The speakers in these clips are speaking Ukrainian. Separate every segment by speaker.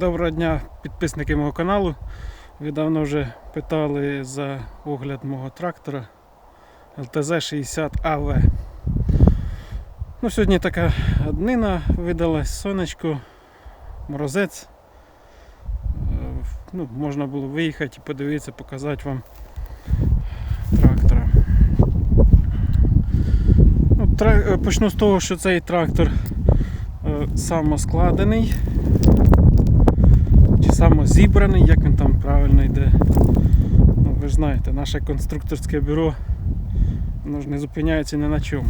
Speaker 1: Доброго дня, підписники мого каналу. Ви давно вже питали за огляд мого трактора LTZ 60 AV. Ну, сьогодні така днина видалась, сонечко, морозець. Е, Ну, можна було виїхати і подивитися, показати вам трактора. Ну, е, Почну з того, що цей трактор е, самоскладений чи самозібраний, як він там правильно йде. Ну, ви ж знаєте, наше конструкторське бюро воно ж не зупиняється ні на чому.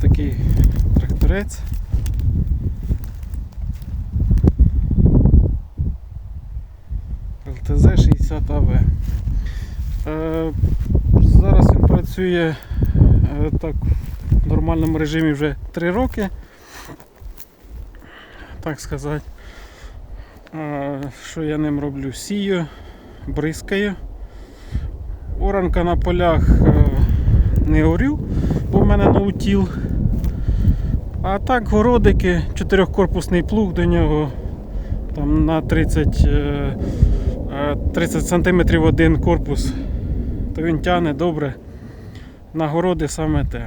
Speaker 1: Такий тракторець. ЛТЗ 60 АВ. Е, зараз він працює е, так в нормальному режимі вже 3 роки. Так сказати. Е, Що я ним роблю? Сію, бризкаю. Оранка на полях е, не орю, бо в мене ноутіл. А так городики, чотирьохкорпусний плуг до нього там на 30, е, е, 30 см один корпус, то він тягне добре. На городи саме те.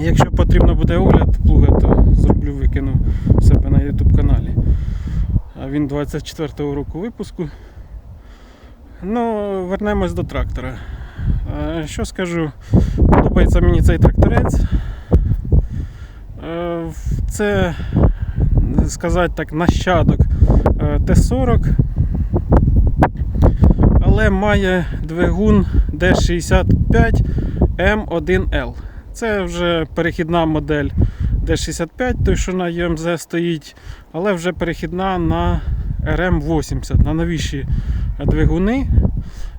Speaker 1: Якщо потрібно буде огляд плуга, то зроблю викину в себе на YouTube каналі. Він 24-го року випуску. Ну, вернемось до трактора. Що скажу? Подобається мені цей тракторець. Це, сказати так, нащадок е, Т-40, але має двигун D65 M1L. Це вже перехідна модель D65, той, що на UMZ стоїть, але вже перехідна на RM80, на новіші двигуни.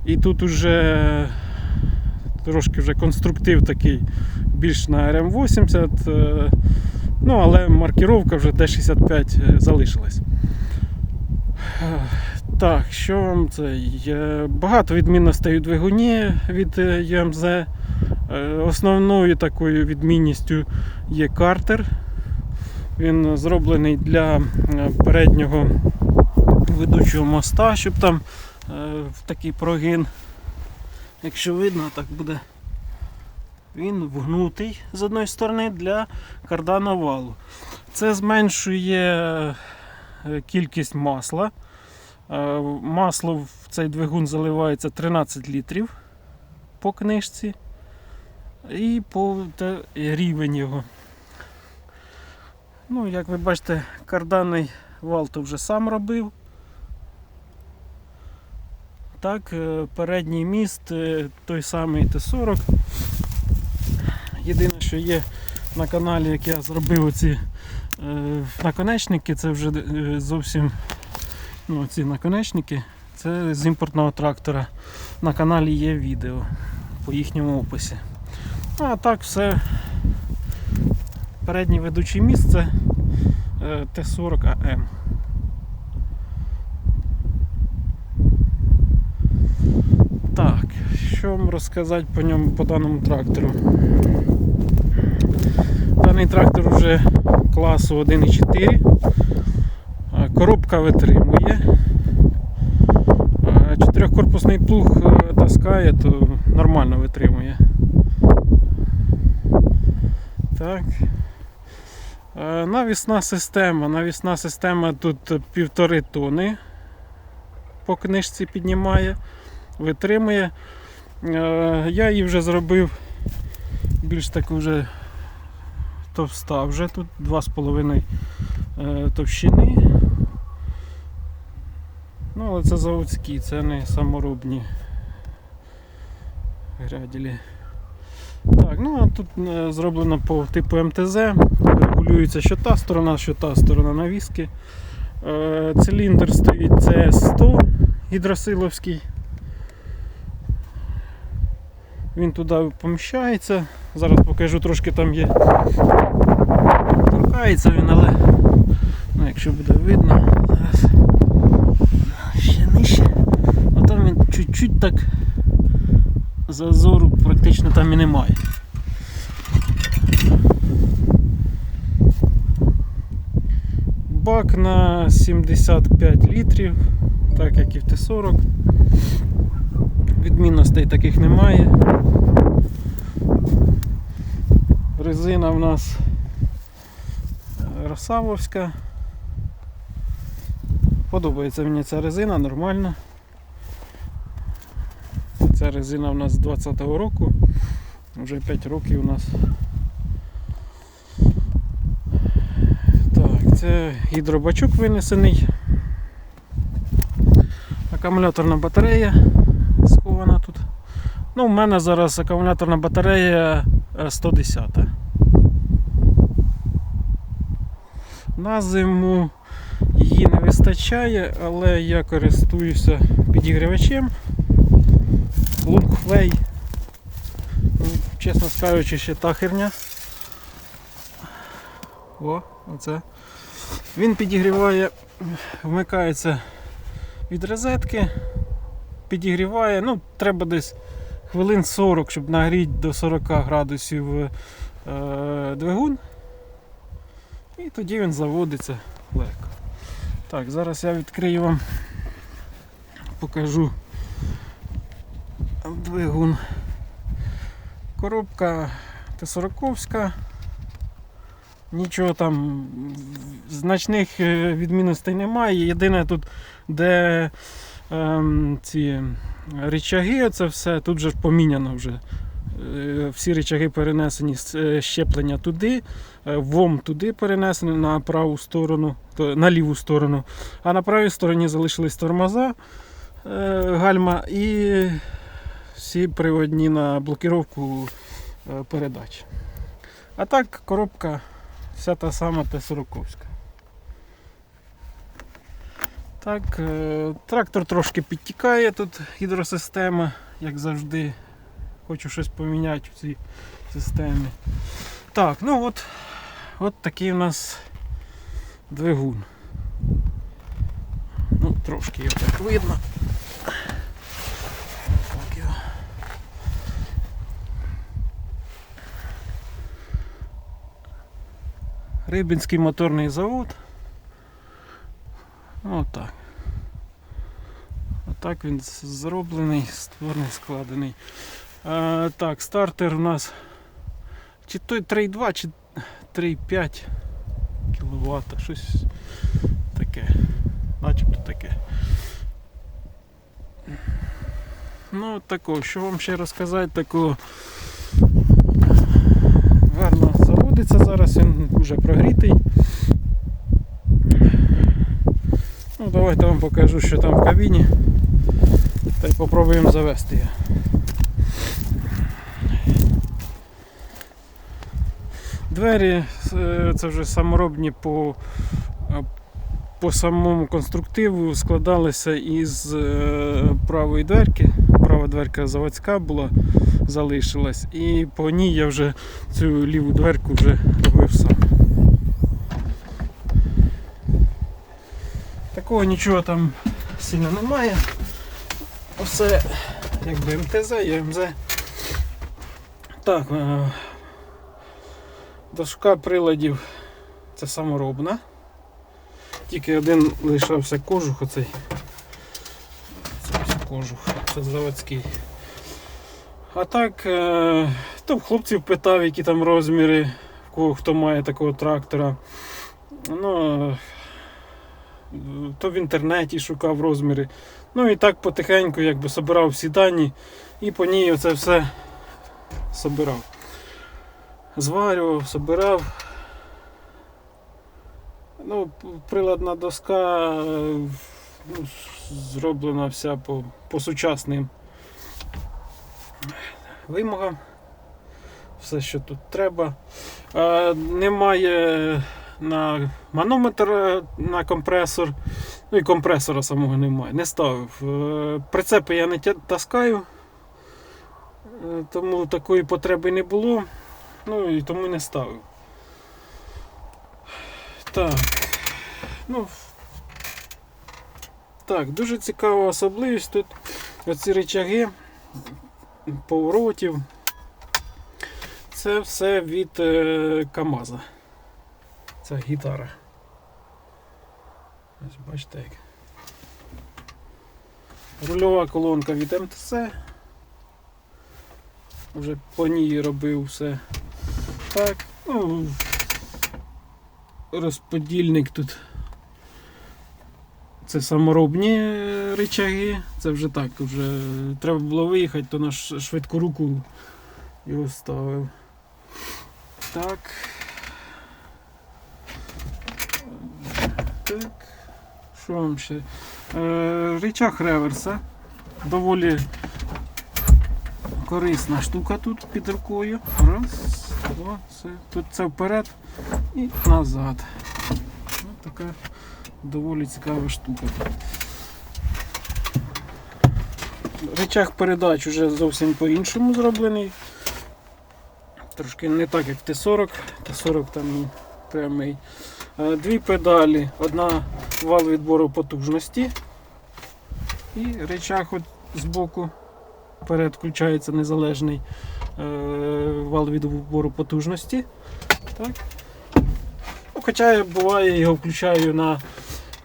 Speaker 1: І тут вже трошки вже конструктив такий більш на RM80. е, Ну, але маркіровка вже D65 залишилась. Е, Так, що вам це? Багато відмінностей у двигуні від UMZ. Е, Основною такою відмінністю є картер. Він зроблений для е, переднього ведучого моста, щоб там е, в такий прогин. Якщо видно, так буде. Він вгнутий з одної сторони для кардану валу. Це зменшує е, кількість масла. Е, Масло в цей двигун заливається 13 літрів по книжці і по те, рівень його. Ну, як ви бачите, карданний вал то вже сам робив. Так, е, передній міст е, той самий Т-40. Єдине, що є на каналі, як я зробив оці е, наконечники, це вже зовсім ну, ці наконечники, це з імпортного трактора. На каналі є відео по їхньому описі. Ну, а так все. Передній ведучий міст це е, Т-40АМ. Так, що вам розказати по ньому по даному трактору? Даний трактор вже класу 1,4. Е, Коробка витримує. Е, Чотирьохкорпусний плуг таскає, то нормально витримує. Так. Е, Навісна система. Навісна система тут півтори тони по книжці піднімає, витримує. Е, Я її вже зробив більш таку вже товста, вже тут 2,5 е, товщини. Ну, але це заводські, це не саморобні гряділі. Так, ну а тут е, зроблено по типу МТЗ, регулюється що та сторона, що та сторона навіски. Е, Циліндр стоїть CS100 гідросиловський. Він туди поміщається. Зараз покажу трошки там є. Торкається він, але ну, якщо буде видно, зараз ще нижче. А там він чуть-чуть так зазору практично там і немає. Бак на 75 літрів, так як і в Т-40. Відмінностей таких немає. Резина в нас Росавовська. Подобається мені ця резина, нормальна. Ця резина у нас з 20-го року. Вже 5 років у нас. Так, це гідробачок винесений. Акумуляторна батарея схована тут. Ну, у мене зараз акумуляторна батарея е, 110. На зиму її не вистачає, але я користуюся підігрівачем. Лунгвей. Ну, Чесно скажучи, ще та херня. О, оце. Він підігріває, вмикається від розетки, підігріває, ну, треба десь хвилин 40, щоб нагріти до 40 градусів е, двигун. І тоді він заводиться легко. Так, зараз я відкрию вам, покажу двигун. Коробка Т-40. Нічого там значних е, відмінностей немає. Єдине тут, де ем, ці рычаги, це все, тут вже поміняно вже. Е, Всі рычаги перенесені з е, щеплення туди, е, ВОМ туди перенесений на праву сторону, на ліву сторону, а на правій стороні залишились тормоза е, гальма і всі приводні на блокировку е, передач. А так коробка вся та сама Т-40. Так, е, трактор трошки підтікає, тут гідросистема, як завжди. Хочу щось поміняти в цій системі. Так, ну от, от такий у нас двигун. Ну, трошки його так видно. Рибінський моторний завод. Отак. Отак він зроблений, створений, складений. А, так, стартер у нас чи той 3,2, чи 3,5 кВт, щось таке. Начебто таке. Ну, такого, що вам ще розказати, такого гарно заводиться зараз, він вже прогрітий. Ну, давайте вам покажу, що там в кабіні. Та й попробуємо завести його. Двері е, це вже саморобні по, е, по самому конструктиву складалися із е, правої дверки. Права дверка заводська була, залишилась, і по ній я вже цю ліву дверку вже робив сам. Такого нічого там сильно немає. Все якби МТЗ і МЗ. Так, е, дошка приладів це саморобна. Тільки один лишався кожух оцей. Кожух, це заводський. А так, е, то хлопців питав, які там розміри, хто має такого трактора. Ну, то в інтернеті шукав розміри. Ну і так потихеньку якби собирав всі дані і по ній оце все собирав. Зварював, собирав. Ну, приладна доска е, ну, зроблена вся по, по сучасним вимогам. Все, що тут треба. Е, немає на манометр е, на компресор. Ну і компресора самого немає. Не ставив. Е, Прицепи я не таскаю, е, тому такої потреби не було. Ну і тому не ставив. Так. Ну, так, дуже цікава особливість тут. Оці речаги поворотів. Це все від е, КАМАЗа. Це гітара. Ось бачите як. Рульова колонка від МТС. Вже по ній робив все. Так, ну, розподільник тут. Це саморобні речаги. Це вже так, вже треба було виїхати, то на ш- швидку руку його ставив. Так. Так. Що вам ще? Е, речах реверса. Доволі корисна штука тут під рукою. Раз, два, це. Тут це вперед і назад. Ось така доволі цікава штука. Речах передач вже зовсім по-іншому зроблений. Трошки не так, як Т-40. Т-40 там прямий. Е, Дві педалі, одна вал відбору потужності. І речах от збоку вперед включається незалежний е, вал відбору потужності. Так. Ну, хоча я буває його включаю на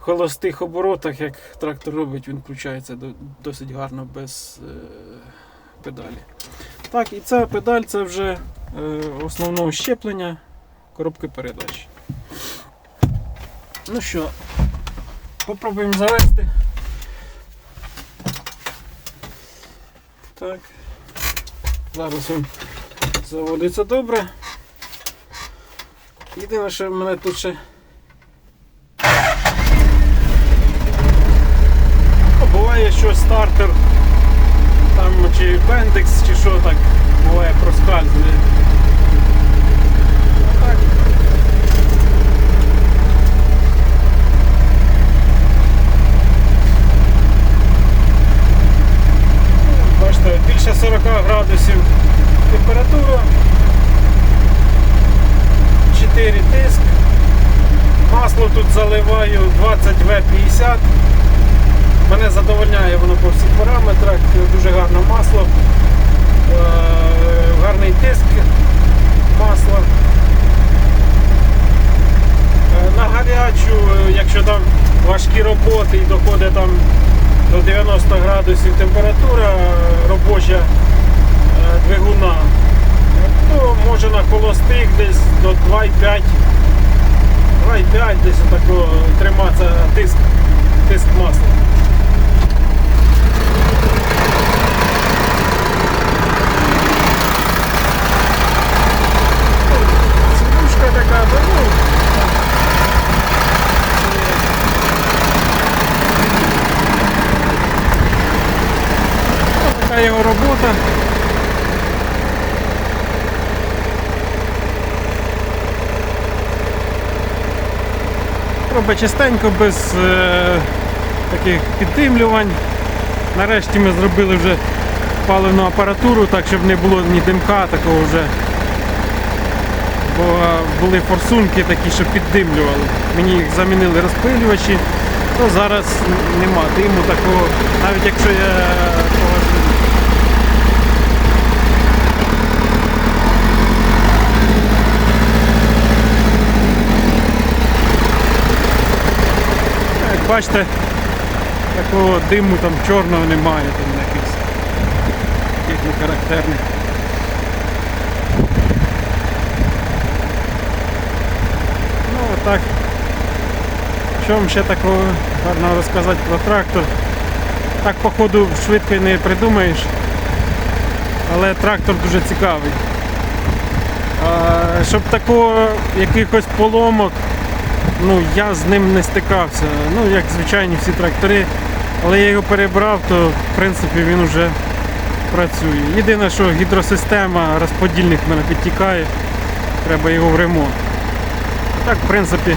Speaker 1: холостих оборотах, як трактор робить, він включається досить гарно без е, педалі. Так, і ця педаль це вже е, основного щеплення коробки передач. Ну що, попробуємо завести. Так. Зараз він заводиться добре. Єдине, що в мене тут ще. Ну, буває, що стартер там чи бендекс, чи що так буває проскальзує. Бачите, більше 40 градусів температура. 4 тиск. Масло тут заливаю 20 В50. Мене задовольняє воно по всіх параметрах. Дуже гарне масло. Е, Гарний тиск масла. Е, На гарячу, е, якщо там важкі роботи і доходить там до 90 градусів температура робоча двигуна, то може на холостих десь до 2,5 2,5 десь отако триматися тиск, тиск масла. Сидушка така, ну, така його робота. Робить чистенько, без е, таких піддимлювань. Нарешті ми зробили вже паливну апаратуру, так щоб не було ні димка такого вже. Бо були форсунки такі, що піддимлювали. Мені їх замінили розпилювачі, то зараз нема диму такого, навіть якщо я положу. Як бачите, такого диму там чорного немає, там якихось таких нехарактерних. Ну отак. Що вам ще такого гарного розказати про трактор? Так походу швидко не придумаєш. Але трактор дуже цікавий. А, щоб такого якихось поломок, ну я з ним не стикався. Ну, як звичайні всі трактори. Але я його перебрав, то в принципі він вже працює. Єдине, що гідросистема, розподільник в мене підтікає, треба його в ремонт. Так, в принципі.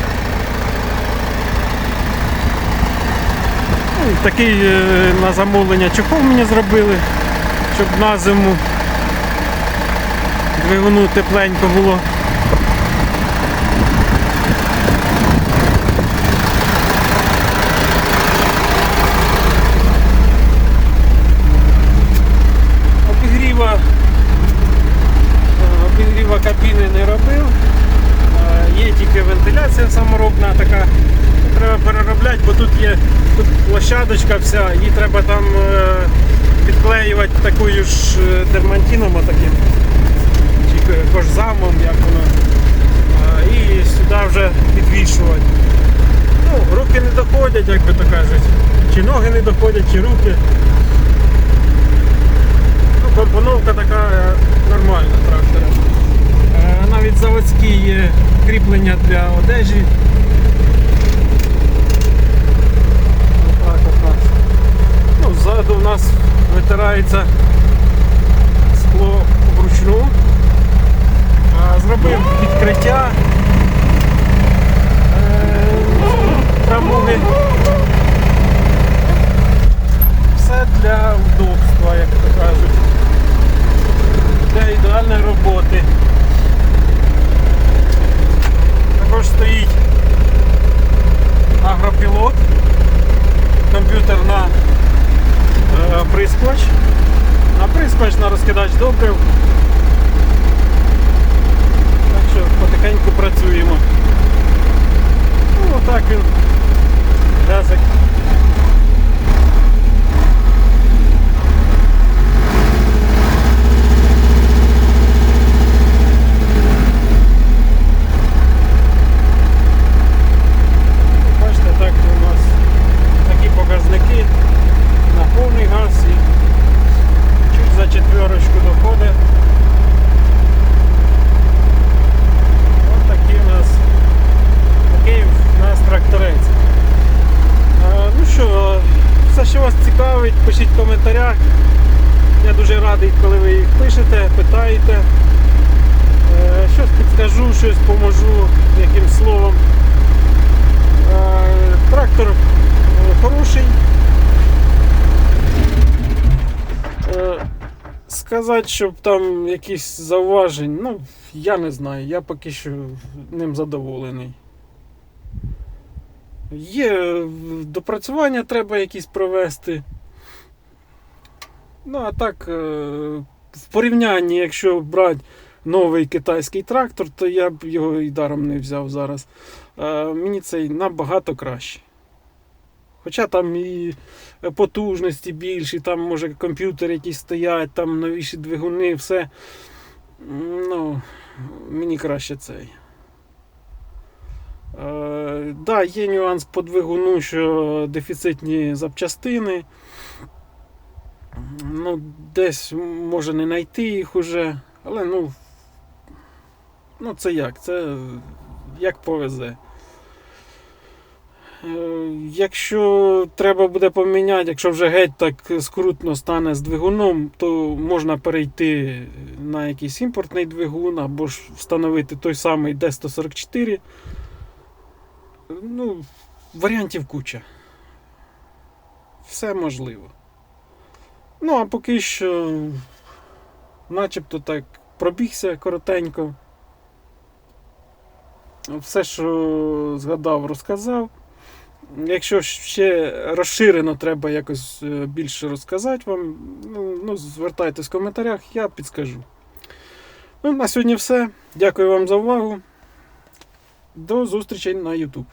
Speaker 1: Ну, такий е, на замовлення чохол мені зробили, щоб на зиму двигуну тепленько було. Е, вентиляція саморобна така. треба переробляти, бо тут є тут площадочка вся, її треба там е, підклеювати такою ж е, дермантином отаким. Чи кожзамом, як воно. І сюди вже підвішувати. Ну, руки не доходять, як би то кажуть. Чи ноги не доходять, чи руки. Ну, компоновка така е, нормальна трактора. Навіть заводські є кріплення для одежі. Отак от нас. Ну, ззаду у нас витирається скло вручну. Зробив підкриття. е, Трамуги. Все для удобства, як то кажуть. Для ідеальної роботи. Також стоїть агропілот, комп'ютер на е, прискоч, на прискоч на розкидач добрив. Так що потихеньку працюємо. Ну, отак він. Газик. Бачите, так у нас такі показники на повний газ і чуть за четверочку доходить. Ось такий у нас такий у нас тракторець. Е, Ну що, все, що вас цікавить, пишіть в коментарях. Я дуже радий, коли ви їх пишете, питаєте. Е, Щось підскажу, щось поможу яким словом. Е, Трактор е, хороший. Е, Сказати, щоб там якісь зауважень, ну, я не знаю, я поки що ним задоволений. Є допрацювання треба якісь провести. Ну, а так, е, в порівнянні, якщо брати новий китайський трактор, то я б його і даром не взяв зараз. Е, Мені цей набагато краще. Хоча там і потужності більші, там може комп'ютери якісь стоять, там новіші двигуни, все. Ну, мені краще цей. Е, да, є нюанс по двигуну, що дефіцитні запчастини. Ну, десь може не знайти їх уже, але ну, ну це як? Це як повезе. Е, Якщо треба буде поміняти, якщо вже геть так скрутно стане з двигуном, то можна перейти на якийсь імпортний двигун або ж встановити той самий D144. Ну, варіантів куча. Все можливо. Ну, а поки що, начебто так, пробігся коротенько. Все, що згадав, розказав. Якщо ще розширено треба якось е, більше розказати вам, ну, ну звертайтесь в коментарях, я підскажу. Ну, на сьогодні все. Дякую вам за увагу. До зустрічі на YouTube.